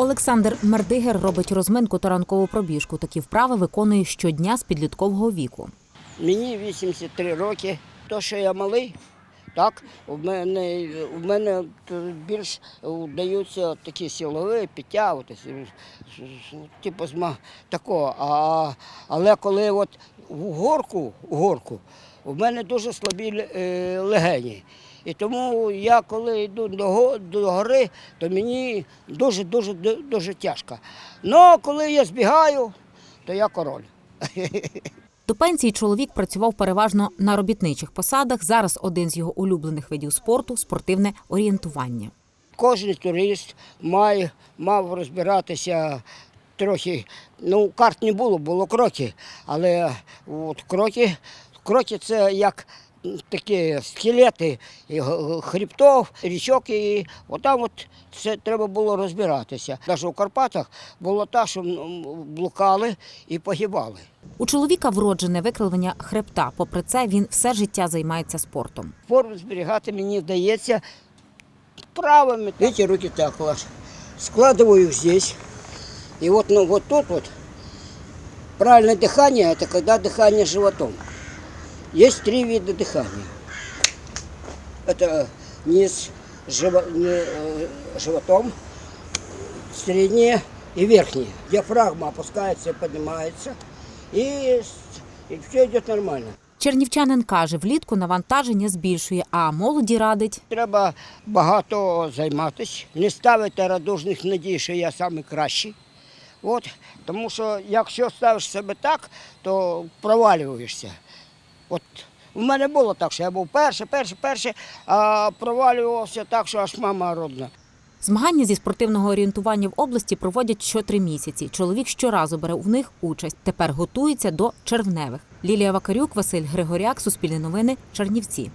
Олександр Мердигер робить розминку та ранкову пробіжку. Такі вправи виконує щодня з підліткового віку. Мені 83 роки. То, що я малий, так, у мене, у мене більш вдаються такі силові підтягувати, типу зма такого. А, але коли от в горку, в горку, у мене дуже слабі е, легені. І тому я коли йду до, гори, то мені дуже дуже дуже тяжко. Ну коли я збігаю, то я король. До пенсії чоловік працював переважно на робітничих посадах. Зараз один з його улюблених видів спорту спортивне орієнтування. Кожен турист має, мав розбиратися трохи. Ну, карт не було, було кроки. Але от кроки, кроки це як такі скелети і хребтов, річок, і отам от це треба було розбиратися. Навіть у Карпатах було так, що блукали і погибали. У чоловіка вроджене викривлення хребта. Попри це, він все життя займається спортом. Форму зберігати мені вдається правыми. Видите, руки так. Складываю здесь. И вот, ну, вот тут вот. Правильное дыхание – это когда дыхание животом. Есть три вида дыхания. Это низ живо- не, э, животом, среднее и верхнее. Диафрагма опускается и поднимается. И, с- и все идет нормально. Чернівчанин каже, влітку навантаження збільшує, а молоді радить Треба багато займатися, не ставити радужних надій, що я найкращий. От, тому що якщо ставиш себе так, то провалюєшся. От у мене було так, що я був перший, перший, перший, а провалювався так, що аж мама родна. Змагання зі спортивного орієнтування в області проводять що три місяці. Чоловік щоразу бере в них участь. Тепер готується до червневих. Лілія Вакарюк, Василь Григоряк, Суспільне новини, Чернівці.